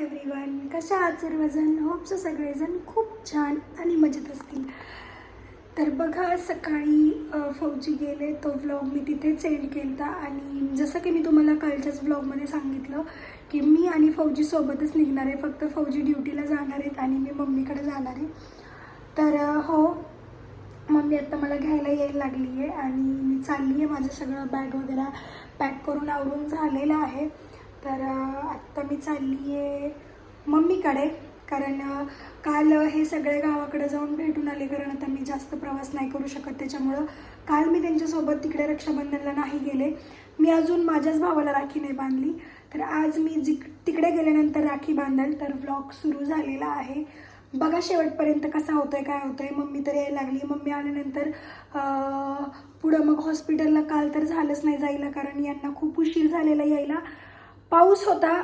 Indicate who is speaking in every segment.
Speaker 1: Everyone कशा आहात सर्वजण? होपचं सगळेजण खूप छान आणि मजेत असतील. तर बघा सकाळी फौजी गेले. तो व्लॉग मी तिथेच एंड केला आणि जसं की मी तुम्हाला कालच्याच व्लॉगमध्ये सांगितलं की मी आणि फौजी सोबतच निघणार आहे. फक्त फौजी ड्युटीला जाणार आहेत आणि मी मम्मीकडे जाणार आहे. तर हो मम्मी आत्ता मला घ्यायला यायला लागली आहे आणि मी चालली आहे माझं सगळं बॅग वगैरे पॅक करून आवरून झालेलं आहे. तर आत्ता मी चालली आहे मम्मीकडे. कारण काल हे सगळे गावाकडे जाऊन भेटून आले. कारण आता मी जास्त प्रवास नाही करू शकत. त्याच्यामुळं काल मी त्यांच्यासोबत तिकडे रक्षाबंधनला नाही गेले. मी अजून माझ्याच भावाला राखी नाही बांधली. तर आज मी जिक तिकडे गेल्यानंतर राखी बांधेल. तर व्लॉग सुरू झालेला आहे. बघा शेवटपर्यंत कसा होतो आहे काय होतं आहे मम्मी तर यायला लागली. मम्मी आल्यानंतर पुढं मग हॉस्पिटलला काल तर झालंच नाही जायला. कारण यांना खूप उशीर झालेला यायला. पाऊस होता.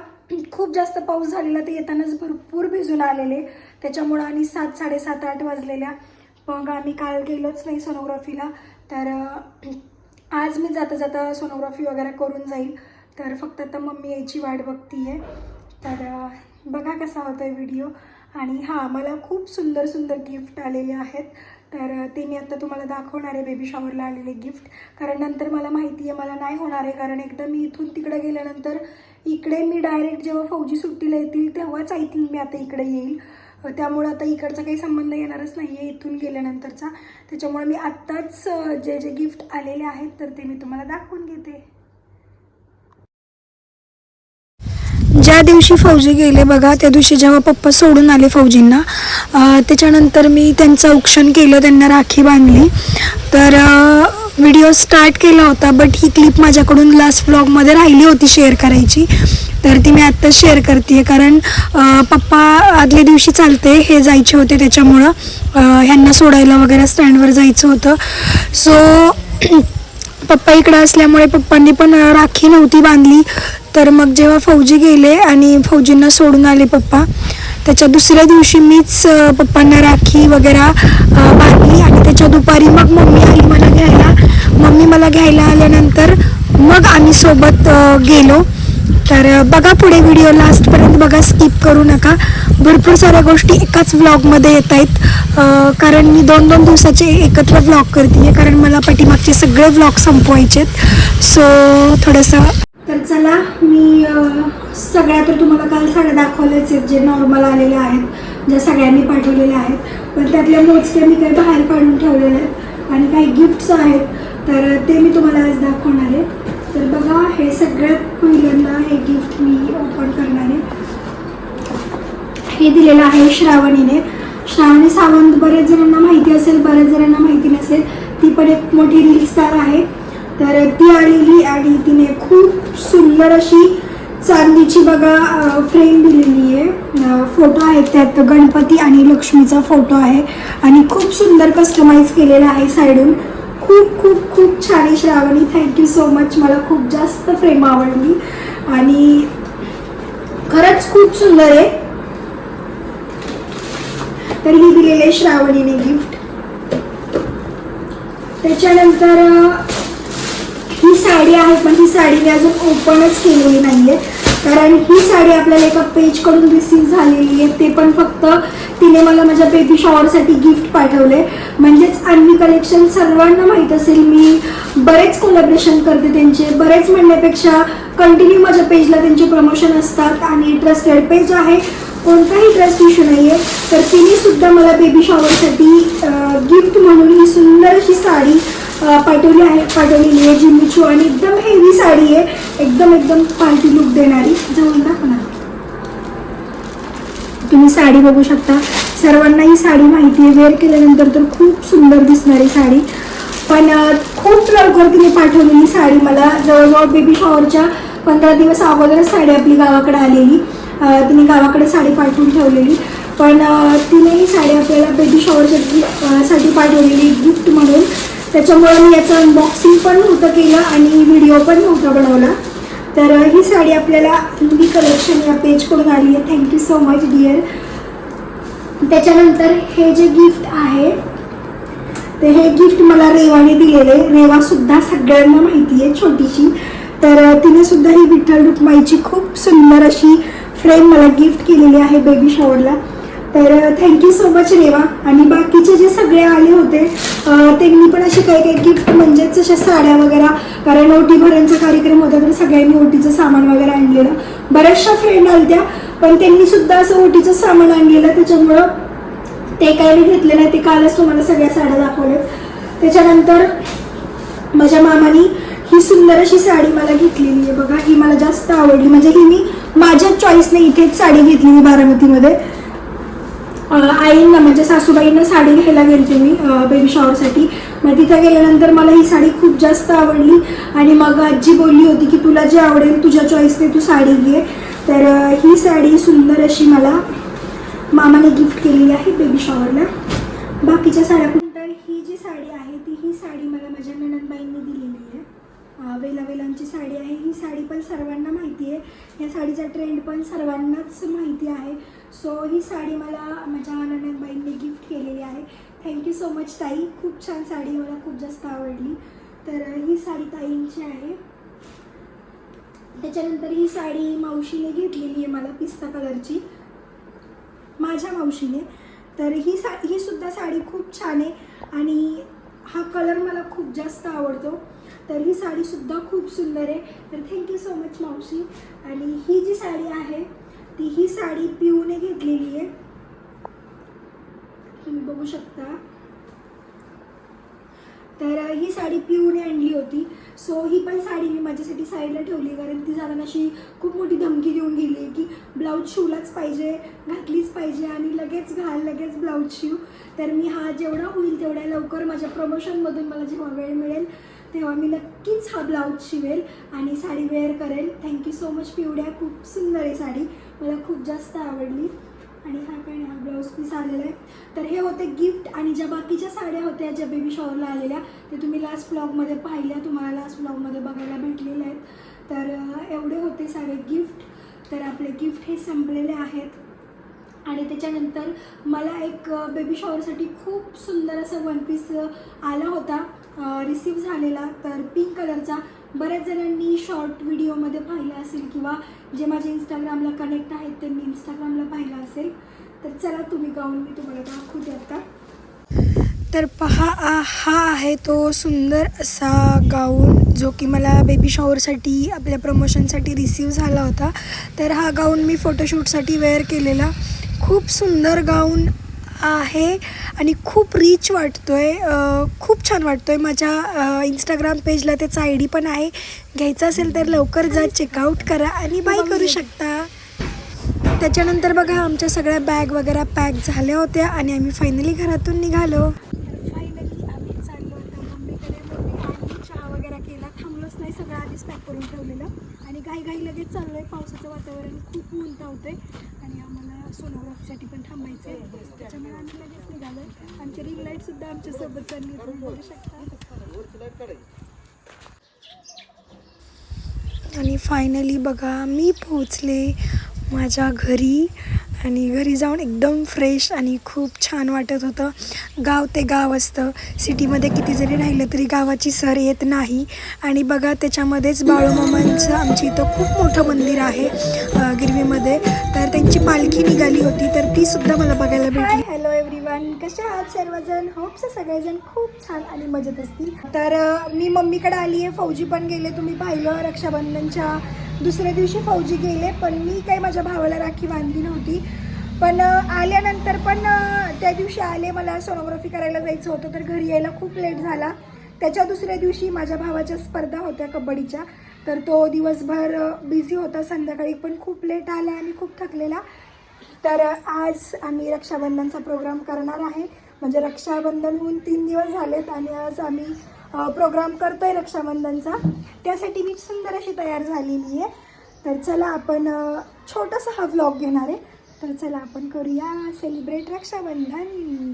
Speaker 1: खूप जास्त पाऊस झालेला ते येतानाच भरपूर भिजून आलेले. त्याच्यामुळं आणि सात साडेसात आठ वाजलेल्या. मग आम्ही काल गेलोच नाही सोनोग्राफीला तर आज मी जाता जाता सोनोग्राफी वगैरे करून जाईल. तर फक्त आता मम्मी यायची वाट बघतीये. तर बघा कसा होतोय व्हिडिओ आणि हां मला खूप सुंदर सुंदर गिफ्ट आलेले आहेत. तर ते मी आता तुम्हाला दाखवणार आहे बेबी शॉवरला आलेले गिफ्ट कारण नंतर मला माहिती आहे मला नाही होणार आहे. कारण एकदा मी इथून तिकडे गेल्यानंतर इकडे मी डायरेक्ट जेव्हा फौजी सुट्टीला येतील तेव्हाच आय थिंक मी आता इकडे येईल. त्यामुळे त्यामुळं आता इकडचा काही संबंध येणारच नाही आहे इथून गेल्यानंतरचा. त्याच्यामुळे मी आत्ताच जे जे गिफ्ट आलेले आहेत तर ते मी तुम्हाला दाखवून घेते. ज्या दिवशी फौजी गेले बघा त्या दिवशी जेव्हा पप्पा सोडून आले फौजींना त्याच्यानंतर मी त्यांचं औक्षण केलं त्यांना राखी बांधली. तर व्हिडिओ स्टार्ट केला होता बट ही क्लिप माझ्याकडून लास्ट ब्लॉगमध्ये राहिली होती शेअर करायची. तर ती मी आत्ताच शेअर करते कारण पप्पा आदल्या दिवशी चालते हे जायचे होते त्याच्यामुळं ह्यांना सोडायला वगैरे स्टँडवर जायचं होतं. सो पप्पा इकडं असल्यामुळे पप्पांनी पण राखी नव्हती बांधली. तर मग जेव्हा फौजी गेले आणि फौजींना सोडून आले पप्पा त्याच्या दुसऱ्या दिवशी मीच पप्पांना राखी वगैरे बांधली आणि त्याच्या दुपारी मग मम्मी आली मला घ्यायला. मम्मी मला घ्यायला आल्यानंतर मग आम्ही सोबत गेलो. तर बघा पुढे व्हिडिओ लास्टपर्यंत बघा स्किप करू नका. भरपूर साऱ्या गोष्टी एकाच व्लॉगमध्ये येत आहेत. कारण मी दोन दोन दिवसाचे एकत्र व्लॉग करते कारण मला पाठीमागचे सगळे व्लॉग संपवायचे आहेत सो थोडंसं सगळ्या तर तुम्हाला काल साड्या दाखवल्याच आहेत जे नॉर्मल आलेल्या आहेत ज्या सगळ्यांनी पाठवलेल्या आहेत. पण त्यातल्या मोजक्या मी काही बाहेर काढून ठेवलेल्या आहेत आणि काही गिफ्ट्स आहेत. तर ते मी तुम्हाला आज दाखवणार आहे. तर बघा हे सगळ्यात पहिल्यांदा हे गिफ्ट मी ओपन करणार आहे. हे दिलेलं आहे श्रावणीने. श्रावणी सावंत बरेच जणांना माहिती असेल बऱ्याच जणांना माहिती नसेल ती पण एक मोठी रील स्टार आहे. तर ती आलेली आणि तिने खूप सुंदर अशी चांदीची बघा फ्रेम दिलेली आहे. फोटो आहेत त्यात गणपती आणि लक्ष्मीचा फोटो आहे. आणि खूप सुंदर कस्टमाइज केलेला आहे साईडून. खूप खूप खूप छान आहे श्रावणी. थँक्यू सो मच मला खूप जास्त फ्रेम आवडली. आणि खरंच खूप सुंदर आहे. तर ही दिलेली आहे श्रावणीने गिफ्ट त्याच्यानंतर साडी आहे पण ही साडी मी अजून ओपनच केलेली नाहीये. कारण ही साडी आपल्याला एका पेजकडून रिसीव्ह झालेली आहे. ते पण फक्त तिने मला माझ्या बेबी शॉवरसाठी गिफ्ट पाठवले. म्हणजेच अन्वी कलेक्शन सर्वांना माहीत असेल मी बरेच कोलॅबरेशन करते त्यांचे. बरेच म्हणण्यापेक्षा कंटिन्यू माझ्या पेजला त्यांचे प्रमोशन असतात आणि ट्रस्टेड पेज आहे. कोणताही ट्रस्ट इश्यू नाही आहे तर तिने सुद्धा मला बेबी शॉवरसाठी गिफ्ट म्हणून ही सुंदर अशी साडी पाठवली आहे पाठवलेली आहे. जिमीचू आणि एकदम हेवी साडी आहे. एकदम एकदम पार्टी लुक देणारी. जवळ दाखवणार तुम्ही साडी बघू शकता. सर्वांना ही साडी माहिती आहे. वेअर केल्यानंतर तर खूप सुंदर दिसणारी साडी. पण खूप लवकर तिने पाठवलेली साडी मला. जवळजवळ बेबी शॉवरच्या पंधरा दिवस अगोदरच साडी आपली गावाकडे आलेली. तिने गावाकडे साडी पाठवून ठेवलेली. पण तिने ही साडी आपल्याला बेबी शॉवरसाठी साठी पाठवलेली गिफ्ट म्हणून. त्याच्यामुळे मी याचं अनबॉक्सिंग पण नव्हतं केलं आणि व्हिडिओ पण नव्हता बनवला. तर ही साडी आपल्याला हिंदी कलेक्शन या पेजकडून आली आहे. थँक्यू सो मच डिअर त्याच्यानंतर हे जे गिफ्ट आहे ते हे गिफ्ट मला रेवाने दिलेले रेवा सुद्धा सगळ्यांना माहिती आहे छोटीशी. तर तिने सुद्धा ही विठ्ठल रुक्माईची खूप सुंदर अशी फ्रेम मला गिफ्ट केलेली आहे बेबी शॉवरला तर थँक्यू सो मच रेवा. आणि बाकीचे जे सगळे आले होते त्यांनी पण असे काही काही गिफ्ट म्हणजेच अशा साड्या वगैरे कारण ओटी भरांचा कार्यक्रम होता तर सगळ्यांनी ओटीचं सामान वगैरे आणलेलं. बऱ्याचशा फ्रेंड आल्या पण त्यांनी सुद्धा असं ओटीचं सामान आणलेलं. त्याच्यामुळं ते काय मी घेतलेलं आहे ते कालच तुम्हाला सगळ्या साड्या दाखवल्या. त्याच्यानंतर माझ्या मामानी ही सुंदर अशी साडी मला घेतलेली आहे बघा. ही मला जास्त आवडली. म्हणजे ही मी माझ्या चॉईसने इथेच साडी घेतलेली बारामतीमध्ये. आईंना म्हणजे सासूबाईंना साडी घ्यायला गेलते मी बेबी शॉवरसाठी मग तिथं गेल्यानंतर मला ही साडी खूप जास्त आवडली आणि मग आजी बोलली होती की तुला जे आवडेल तुझ्या चॉईसने तू साडी घे. तर ही साडी सुंदर अशी मला मामाने गिफ्ट केलेली आहे बेबी शॉवरला बाकीच्या साड्या तर ही जी साडी आहे ती ही साडी मला माझ्या ननंदबाईंनी दिलेली आहे. वेला वेलांची साडी आहे. ही साडी पण सर्वांना माहिती आहे. या साडीचा ट्रेंड पण सर्वांनाच माहिती आहे. सो ही साडी मला माझ्या ननंदबाईंनी गिफ्ट केलेली आहे. थँक्यू सो मच ताई. खूप छान साडी मला खूप जास्त आवडली. तर ही साडी ताईंची आहे. त्याच्यानंतर ही साडी मावशीने घेतलेली आहे मला पिस्ता कलरची. माझ्या मावशीने. तर ही सा ही सुद्धा साडी खूप छान आहे. आणि हा कलर मला खूप जास्त आवडतो. तर ही साडीसुद्धा खूप सुंदर आहे. तर थँक्यू सो मच मावशी. आणि ही जी साडी आहे ती ही साडी पिऊने घेतलेली आहे. तुम्ही बघू शकता. तर ही साडी पिऊने आणली होती. सो ही पण साडी मी माझ्यासाठी साईडला ठेवली कारण ती जाताना अशी खूप मोठी धमकी देऊन गेली आहे की ब्लाऊज शिवलाच पाहिजे घातलीच पाहिजे आणि लगेच घाल लगेच ब्लाऊज शिव. तर मी हा जेवढा होईल तेवढ्या लवकर माझ्या प्रमोशनमधून मला जेव्हा वेळ मिळेल तेव्हा मी नक्कीच हा ब्लाऊज शिवेल आणि साडी वेअर करेल. थँक्यू सो मच पिवड्या. खूप सुंदर आहे साडी. मला खूप जास्त आवडली. आणि हा काय हा ब्लाऊज पीस आलेला आहे. तर हे होते गिफ्ट आणि ज्या बाकीच्या साड्या होत्या ज्या बेबी शॉवरला आलेल्या ते तुम्ही लास्ट ब्लॉगमध्ये पाहिल्या. तुम्हाला लास्ट ब्लॉगमध्ये बघायला भेटलेल्या आहेत. तर एवढे होते सारे गिफ्ट तर आपले गिफ्ट हे संपलेले आहेत. आणि त्याच्यानंतर मला एक बेबी शॉवरसाठी खूप सुंदर असा वन पीस आला होता. रिसीव झालेला तर पिंक कलरचा बऱ्याच जणांनी शॉर्ट व्हिडिओमध्ये पाहिलं असेल किंवा जे माझे इंस्टाग्रामला कनेक्ट आहेत त्यांनी इंस्टाग्रामला पाहिलं असेल. तर चला तुम्ही गाऊन मी तुम्हाला दाखवते आता तर पहा हा आहे तो सुंदर असा गाऊन जो की मला बेबी शॉवरसाठी आपल्या प्रमोशनसाठी रिसीव झाला होता. तर हा गाऊन मी फोटोशूटसाठी वेअर केलेला. खूप सुंदर गाऊन आहे आणि खूप रिच वाटतो आहे खूप छान वाटतो आहे माझ्या इंस्टाग्राम पेजला त्याचा आय डी पण आहे. घ्यायचा असेल तर लवकर जा चेकआउट करा आणि बाय करू शकता. त्याच्यानंतर बघा आमच्या सगळ्या बॅग वगैरे पॅक झाल्या होत्या आणि आम्ही फायनली घरातून निघालो. फायनली आम्ही चाललो आता मम्मीकडे मम्मी आधी चहा वगैरे केला. थांबलोच नाही सगळं आधीच पॅक करून ठेवलेलं. आणि घाई घाई लगेच चाललोय. पावसाचं वातावरण खूप ऊन तावतंय आणि आम्हाला सोनोग्राफीसाठी पण थांबायचं आहे त्याच्यामुळे आम्ही लगेच निघालो आमची रिंग लाइट सुद्धा आमच्यासोबत चालली तुम्ही बघू शकता. आणि फायनली बघा मी पोहोचले माझ्या घरी आणि घरी जाऊन एकदम फ्रेश आणि खूप छान वाटत होतं. गाव ते गाव असतं. सिटीमध्ये किती जरी राहिलं तरी गावाची सर येत नाही. आणि बघा त्याच्यामध्येच बाळूमामांचं आमच्या इथं खूप मोठं मंदिर आहे गिरवीमध्ये. तर त्यांची पालखी निघाली होती तर ती सुद्धा मला बघायला भेटली. हॅलो एव्हरीवन कशा आहात सर्वजण? होप्स सगळेजण खूप छान आणि मजेत असतील. तर मी मम्मीकडे आली आहे फौजी पण गेले. तुम्ही पाहिलं रक्षाबंधनच्या दुसऱ्या दिवशी फौजी गेले पण मी काही माझ्या भावाला राखी बांधली नव्हती. पण आल्यानंतर पण त्या दिवशी आले. मला सोनोग्राफी करायला जायचं होतं तर घरी यायला खूप लेट झाला. त्याच्या दुसऱ्या दिवशी माझ्या भावाच्या स्पर्धा होत्या कबड्डीच्या. तर तो दिवसभर बिझी होता. संध्याकाळी पण खूप लेट आला आणि खूप थकलेला. तर आज आम्ही रक्षाबंधनचा प्रोग्राम करणार आहे. म्हणजे रक्षाबंधन होऊन तीन दिवस झालेत आणि आज आम्ही प्रोग्राम करतोय रक्षाबंधनचा. त्यासाठी मी सुंदर अशी तयार झालेली आहे. तर चला आपण छोटासा हा व्लॉग घेणार आहे. तर चला आपण करूया सेलिब्रेट रक्षाबंधन.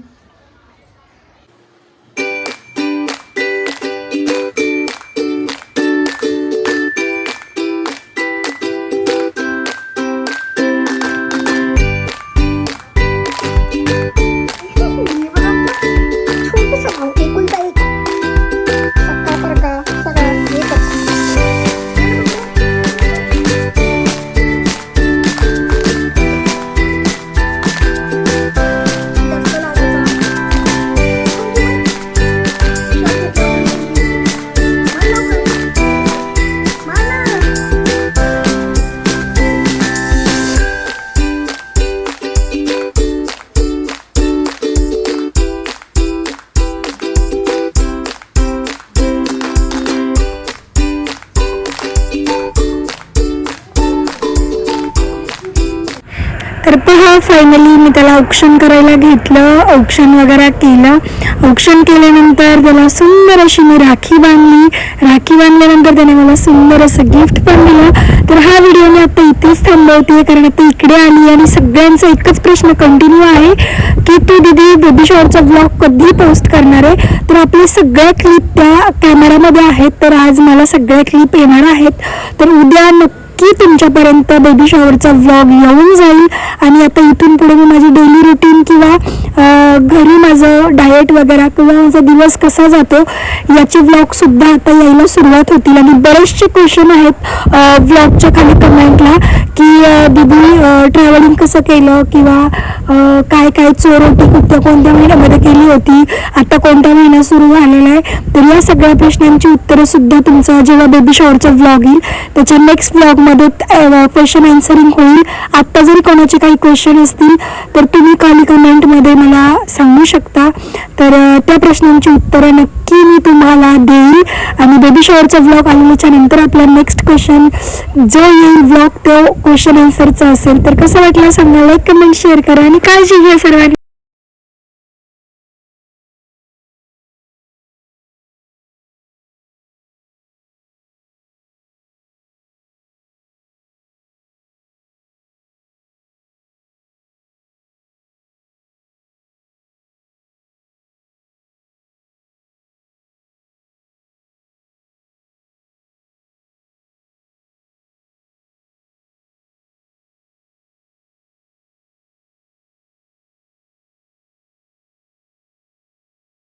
Speaker 1: तर पहा फायनली मी त्याला औक्षण करायला घेतलं. औक्षण वगैरे केलं. औक्षण केल्यानंतर त्याला सुंदर अशी मी राखी बांधली. राखी बांधल्यानंतर त्याने मला सुंदर असं गिफ्ट पण दिलं. तर हा व्हिडिओ मी आता इथेच थांबवते कारण आता इकडे आली आणि सगळ्यांचा एकच प्रश्न कंटिन्यू आहे की तू दिदी बेबी शॉवरचा ब्लॉग कधी पोस्ट करणार आहे? तर आपले सगळ्या क्लिप त्या कॅमेरामध्ये आहेत. तर आज मला सगळ्या क्लिप येणार आहेत. तर उद्या नक्की तुमच्यापर्यंत बेबी शॉवरचा व्लॉग येऊन जाईल. आणि आता इथून पुढे मी माझी डेली रुटीन किंवा घरी माझं डाएट वगैरे किंवा माझा दिवस कसा जातो याचे व्लॉगसुद्धा आता यायला सुरुवात होतील. आणि बरेचसे क्वेश्चन आहेत व्लॉगच्या खाली कमेंटला की अं, दीदी ट्रॅव्हलिंग कसं केलं किंवा काय काय चोर होती कुठल्या कोणत्या महिन्यामध्ये केली होती आता कोणता महिना सुरू झालेला आहे तर या सगळ्या प्रश्नांची उत्तरंसुद्धा तुमचा जेव्हा बेबी शॉवरचा व्लॉग येईल त्याच्या नेक्स्ट व्लॉग मदत क्वेश्चन आन्सरिंग होईल. आत्ता जरी कोणाचे काही क्वेश्चन असतील तर तुम्ही खाली कमेंटमध्ये मला सांगू शकता. तर त्या प्रश्नांची उत्तरं नक्की मी तुम्हाला देईल. आणि बेबी शॉवरचा व्लॉग आलेल्याच्या नंतर आपला नेक्स्ट क्वेश्चन जो येईल व्लॉग तो क्वेश्चन आन्सरचा असेल. तर कसं वाटलं सांगा लाईक कमेंट शेअर करा आणि काळजी घ्या सर्वांनी.